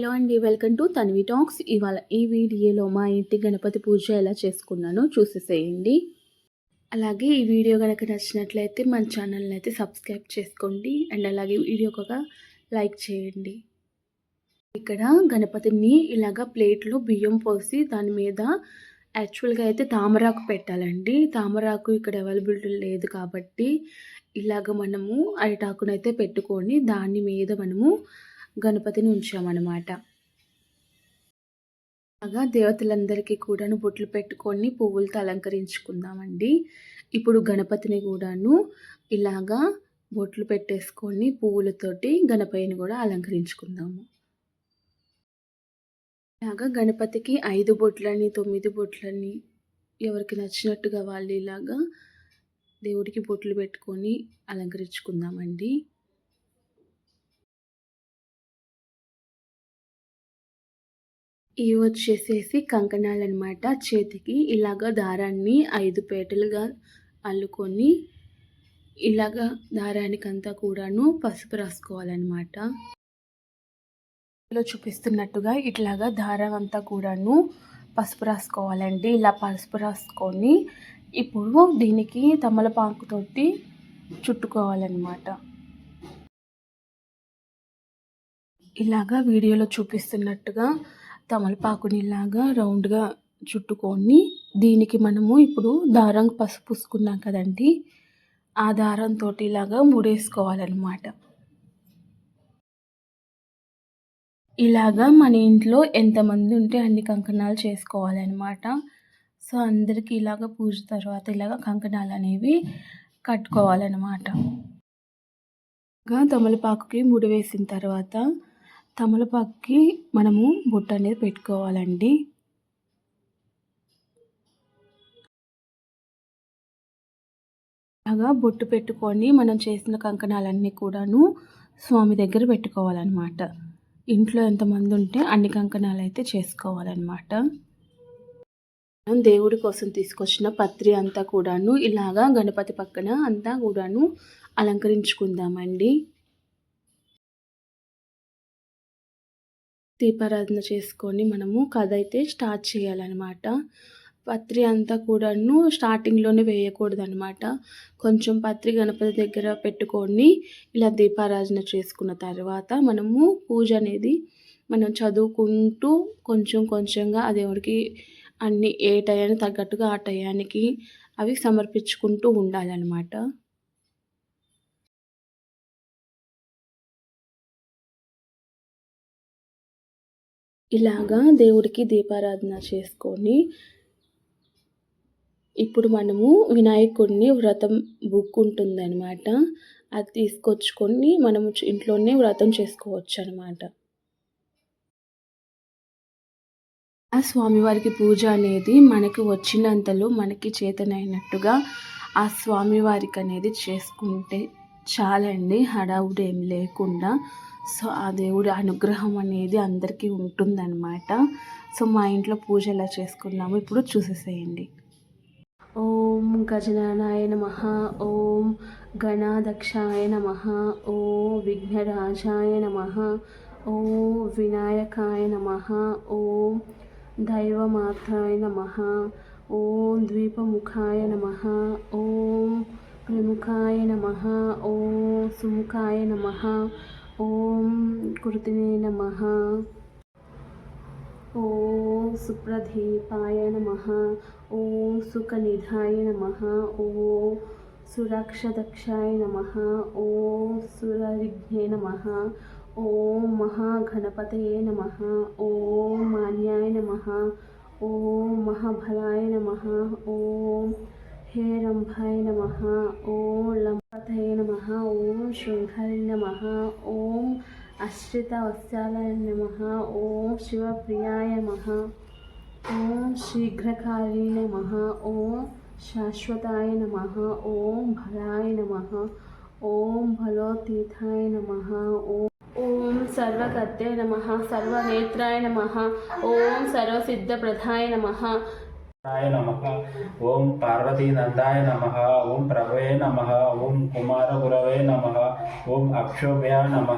Hello అండి welcome to Tanvi talks. ఇవాళ ఈ వీడియోలో మా ఇంటి గణపతి పూజ ఎలా చేసుకున్నానో చూసేసేయండి. అలాగే ఈ వీడియో కనుక నచ్చినట్లయితే మన ఛానల్ని అయితే సబ్స్క్రైబ్ చేసుకోండి. అండ్ అలాగే వీడియోకి ఒక లైక్ చేయండి. ఇక్కడ గణపతిని ఇలాగ ప్లేట్లో బియ్యం పోసి దాని మీద యాక్చువల్గా అయితే తామరాకు పెట్టాలండి. తామరాకు ఇక్కడ అవైలబిలిటీ లేదు కాబట్టి ఇలాగ మనము అరిటాకునైతే పెట్టుకొని దాని మీద మనము గణపతిని ఉంచామన్నమాట. అలాగా దేవతలందరికీ కూడాను బొట్లు పెట్టుకొని పువ్వులతో అలంకరించుకుందామండి. ఇప్పుడు గణపతిని కూడాను ఇలాగా బొట్లు పెట్టేసుకొని పువ్వులతోటి గణపతిని కూడా అలంకరించుకుందాము. ఇలాగా గణపతికి ఐదు బొట్లని తొమ్మిది బొట్లని ఎవరికి నచ్చినట్టుగా వాళ్ళు ఇలాగా దేవుడికి బొట్లు పెట్టుకొని అలంకరించుకుందామండి. ఇవి వచ్చేసేసి కంకణాలు అనమాట చేతికి ఇలాగ దారాన్ని ఐదు పేటలుగా అల్లుకొని ఇలాగ దారానికంతా కూడాను పసుపు రాసుకోవాలన్నమాట ఇలా చూపిస్తున్నట్టుగా ఇట్లాగా దారం అంతా కూడాను పసుపు రాసుకోవాలండి. ఇలా పసుపు రాసుకొని ఇప్పుడు దీనికి తమలపాకుతోటి చుట్టుకోవాలన్నమాట ఇలాగా వీడియోలో చూపిస్తున్నట్టుగా తమలపాకునిలాగా రౌండ్గా చుట్టుకొని దీనికి మనము ఇప్పుడు దారం పసుపు పూసుకున్నాం కదండి ఆ దారంతో ఇలాగా ముడేసుకోవాలన్నమాట. ఇలాగా మన ఇంట్లో ఎంతమంది ఉంటే అన్ని కంకణాలు చేసుకోవాలన్నమాట. సో అందరికీ ఇలాగ పూజ తర్వాత ఇలాగ కంకణాలు అనేవి కట్టుకోవాలన్నమాట. తమలపాకుకి ముడి వేసిన తర్వాత తమలపాకుకి మనము బొట్టు అనేది పెట్టుకోవాలండి. అలాగా బొట్టు పెట్టుకొని మనం చేసిన కంకణాలన్నీ కూడాను స్వామి దగ్గర పెట్టుకోవాలన్నమాట. ఇంట్లో ఎంతమంది ఉంటే అన్ని కంకణాలు అయితే చేసుకోవాలన్నమాట. మనం దేవుడి కోసం తీసుకొచ్చిన పత్రి అంతా కూడాను ఇలాగా గణపతి పక్కన అంతా కూడాను అలంకరించుకుందామండి. దీపారాధన చేసుకొని మనము కథ అయితే స్టార్ట్ చేయాలన్నమాట. పత్రి అంతా కూడాను స్టార్టింగ్లోనే వేయకూడదు అనమాట కొంచెం పత్రి గణపతి దగ్గర పెట్టుకొని ఇలా దీపారాధన చేసుకున్న తర్వాత మనము పూజ అనేది మనం చదువుకుంటూ కొంచెం కొంచెంగా ఆ దేవుడికి అన్ని ఏ టయానికి తగ్గట్టుగా ఆ టయానికి అవి సమర్పించుకుంటూ ఉండాలన్నమాట. ఇలాగా దేవుడికి దీపారాధన చేసుకొని ఇప్పుడు మనము వినాయకుడిని వ్రతం బుక్ ఉంటుందన్నమాట అది తీసుకొచ్చుకొని మనము ఇంట్లోనే వ్రతం చేసుకోవచ్చు అనమాట ఆ స్వామివారికి పూజ అనేది మనకి వచ్చినంతలో మనకి చేతనైనట్టుగా ఆ స్వామివారికి అనేది చేసుకుంటే చాలండి. హడావుడు ఏం లేకుండా సో ఆ దేవుడి అనుగ్రహం అనేది అందరికీ ఉంటుందన్నమాట. సో మా ఇంట్లో పూజ ఎలా చేసుకున్నాము ఇప్పుడు చూసేసేయండి. ఓం గజనానాయ నమ. ఓం గణాదక్షాయ నమ. ఓ విఘ్నరాజాయ నమ. ఓ వినాయకాయ నమ. ఓం దైవమాత్రాయ నమ. ఓం ద్వీపముఖాయ నమ. ఓం ప్రముఖాయ నమ. ఓం సుముఖాయ నమ. ఓం కృతినే నమ. ఓం సుప్రదీపాయ నమ. ఓం సుఖనిధాయ నమ. ఓం సురక్షదక్షాయ నమ. ఓం సురరిఘ్నే నమ. ఓం మహాగణపతయే నమ. ఓం మాన్యాయ నమ. ఓం మహాబలాయ నమ. ఓం హే రంభాయ నమ ఓం లంపథయ నమ ఓం శృంఖాయ నమ ఓం అశ్రిత వత్సాలయ నమ ఓం శివప్రియాయ నమ ఓం శీఘ్రకాళీ నమ ఓం శాశ్వతాయ నమ ఓం భరాయ నమ ఓం భలోతీర్థాయ నమ ఓం ఓం సర్వకర్తే నమ సర్వనేత్రాయ నమ ఓం సర్వసిద్ధప్రదాయ నమ ఓం పార్వతీనందాయ నమ ఓం ప్రభవే నమ ఓం కుమారగురవే నమ ఓం అక్షోభ్య నమ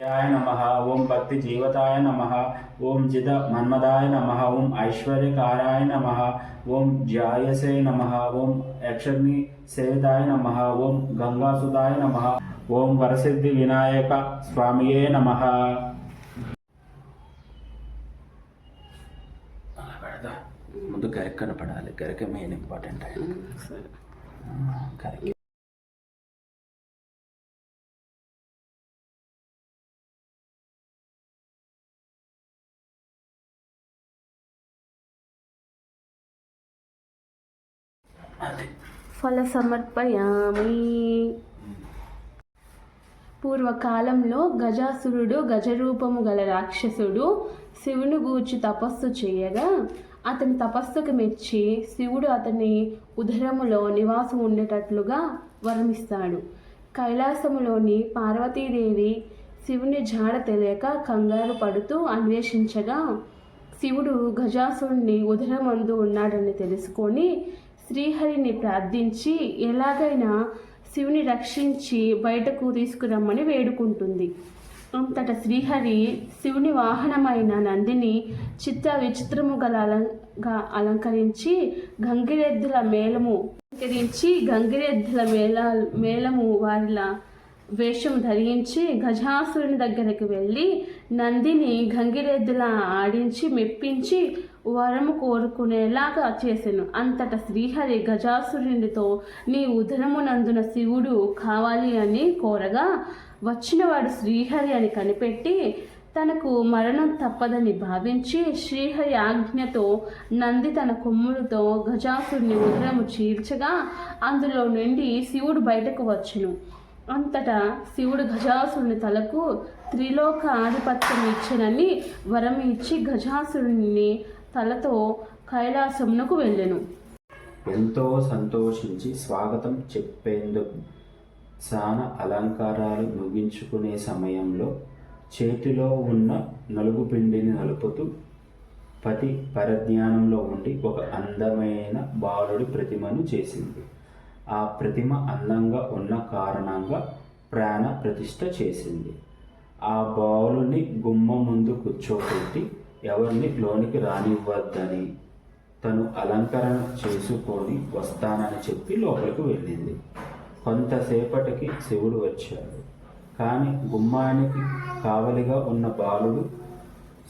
యాయ నమ ఓం భక్తి జీవతాయ నమ ఓం జిత మన్మదాయ నమ ఓం ఐశ్వర్యకారాయ నమ ఓం జాయసే నమ ఓం యక్షగ్ని సేవితాయ నమ ఓం గంగాసుదాయ నమ ఓం వరసిద్ధి వినాయక స్వామియే నమ ముందు గరిక కనపడాలి. గరిక మెయిన్ ఇంపార్టెంట్ గరిక అది. ఫల సమర్పయామి. పూర్వకాలంలో గజాసురుడు గజరూపము గల రాక్షసుడు శివుని గూర్చి తపస్సు చేయగా అతని తపస్సుకు మెచ్చి శివుడు అతని ఉదరములో నివాసం ఉండేటట్లుగా వరమిస్తాడు. కైలాసములోని పార్వతీదేవి శివుని జాడ తెలియక కంగారు పడుతూ అన్వేషించగా శివుడు గజాసుని ఉదరమందు ఉన్నాడని తెలుసుకొని శ్రీహరిని ప్రార్థించి ఎలాగైనా శివుని రక్షించి బయటకు తీసుకురమ్మని వేడుకుంటుంది. అంతట శ్రీహరి శివుని వాహనమైన నందిని చిత్ర విచిత్రము గల అలంగా అలంకరించి గంగిరెద్దుల మేళము అలంకరించి గంగిరెద్దుల మేళ మేళము వారిలా వేషం ధరించి గజాసురుని దగ్గరికి వెళ్ళి నందిని గంగిరెద్దులా ఆడించి మెప్పించి వరము కోరుకునేలాగా చేసెను. అంతట శ్రీహరి గజాసురునితో నీ ఉదరమునందున శివుడు కావాలి అని కోరగా వచ్చినవాడు శ్రీహరి అని కనిపెట్టి తనకు మరణం తప్పదని భావించి శ్రీహరి ఆజ్ఞతో నంది తన కొమ్ములతో గజాసుడిని ఉదరము చీల్చగా అందులో నుండి శివుడు బయటకు వచ్చును. అంతటా శివుడు గజాసురుని తలకు త్రిలోక ఆధిపత్యం ఇచ్చినని వరం ఇచ్చి గజాసురుని తలతో కైలాసమునకు వెళ్ళెను. ఎంతో సంతోషించి స్వాగతం చెప్పేందుకు సాన అలంకారాలు ముగించుకునే సమయంలో చేతిలో ఉన్న నలుగు పిండిని నలుపుతూ పతి పరధ్యానంలో ఉండి ఒక అందమైన బాలుడి ప్రతిమను చేసింది. ఆ ప్రతిమ అందంగా ఉన్న కారణంగా ప్రాణ ప్రతిష్ఠ చేసింది. ఆ బాలుని గుమ్మ ముందు కూర్చోబెట్టి ఎవరిని లోనికి రానివ్వద్దని తను అలంకరణ చేసుకొని వస్తానని చెప్పి లోపలికి వెళ్ళింది. కొంతసేపటికి శివుడు వచ్చాడు. కానీ గుమ్మానికి కావలిగా ఉన్న బాలుడు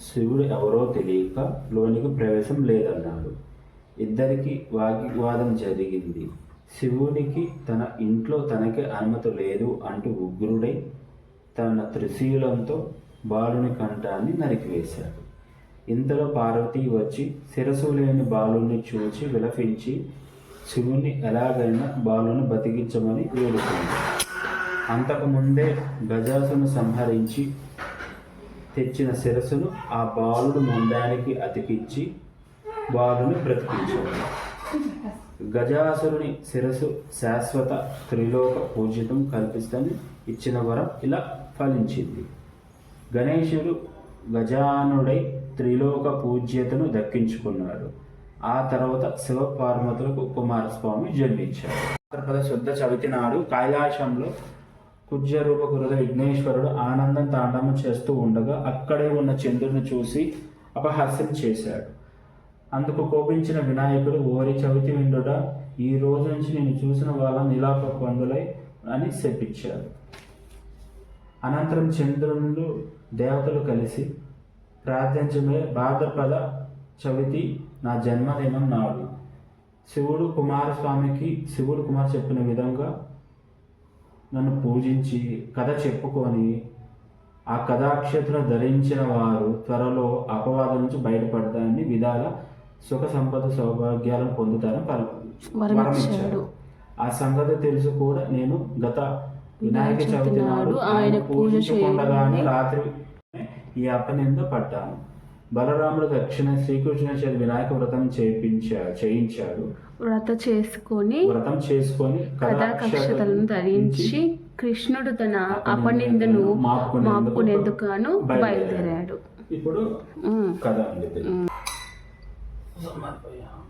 శివుడు ఎవరో తెలియక లోనికి ప్రవేశం లేదన్నాడు. ఇద్దరికి వాగ్వివాదం జరిగింది. శివునికి తన ఇంట్లో తనకి అనుమతి లేదు అంటూ ఉగ్రుడై తన త్రిశూలంతో బాలుని కంఠాన్ని నరికివేశాడు. ఇంతలో పార్వతి వచ్చి శిరసు లేని బాలుని చూచి విలపించి శివుని ఎలాగైనా బాలుని బతికించమని వేడుకుంది అంతకుముందే గజాసును సంహరించి తెచ్చిన శిరస్సును ఆ బాలుడు ముండానికి అతికించి బాలుని బ్రతికించాడు. గజాసురుని శిరస్సు శాశ్వత త్రిలోక పూజితం కల్పిస్తని ఇచ్చిన వరం ఇలా ఫలించింది. గణేశుడు గజానుడై త్రిలోక పూజ్యతను దక్కించుకున్నాడు. ఆ తర్వాత శివ పార్వతులకు కుమారస్వామి జన్మించాడు ఆంధ్రప్రదేశ్ శుద్ధ చవితి నాడు కైలాసంలో కుజ్యరూప కురుద విఘ్నేశ్వరుడు ఆనందం తాండవం చేస్తూ ఉండగా అక్కడే ఉన్న చంద్రుని చూసి అపహాస్యం చేశాడు. అందుకు కోపించిన వినాయకుడు ఓరి చవితి విండుట ఈ రోజు నుంచి నేను చూసిన వాళ్ళ నిలాప పండులై అని శపించాడు. అనంతరం చంద్రుడు దేవతలు కలిసి ప్రార్థించమే భాద్రపద చవితి నా జన్మదినం నాడు శివుడు కుమారస్వామికి శివుడు కుమార్ చెప్పిన విధంగా నన్ను పూజించి కథ చెప్పుకొని ఆ కథాక్షేత్రం ధరించిన వారు త్వరలో అపవాదం నుంచి బయటపడతారని విధాల సుఖ సంపద సౌభాగ్యాలను పొందుతారని పర- వరం వరం ఇచ్చాడు. ఇచ్చాడు ఆ సంగతి తెలుసు కూడా నేను గత వినాయక చవితి నాడు ఆయన పూజించకుండగానే రాత్రి ఈ అపనింద పడ్డాను బలరాముడు దక్షిణ శ్రీకృష్ణ చేతి వినాయక వ్రతం చేయించాడు చేయించాడు వ్రత చేసుకొని వ్రతం చేసుకొని కథాకక్షతలను ధరించి కృష్ణుడు తన అపనిందను మాపుకునేందుకు బయలుదేరాడు ఇప్పుడు. కథ. సమర్పయామి.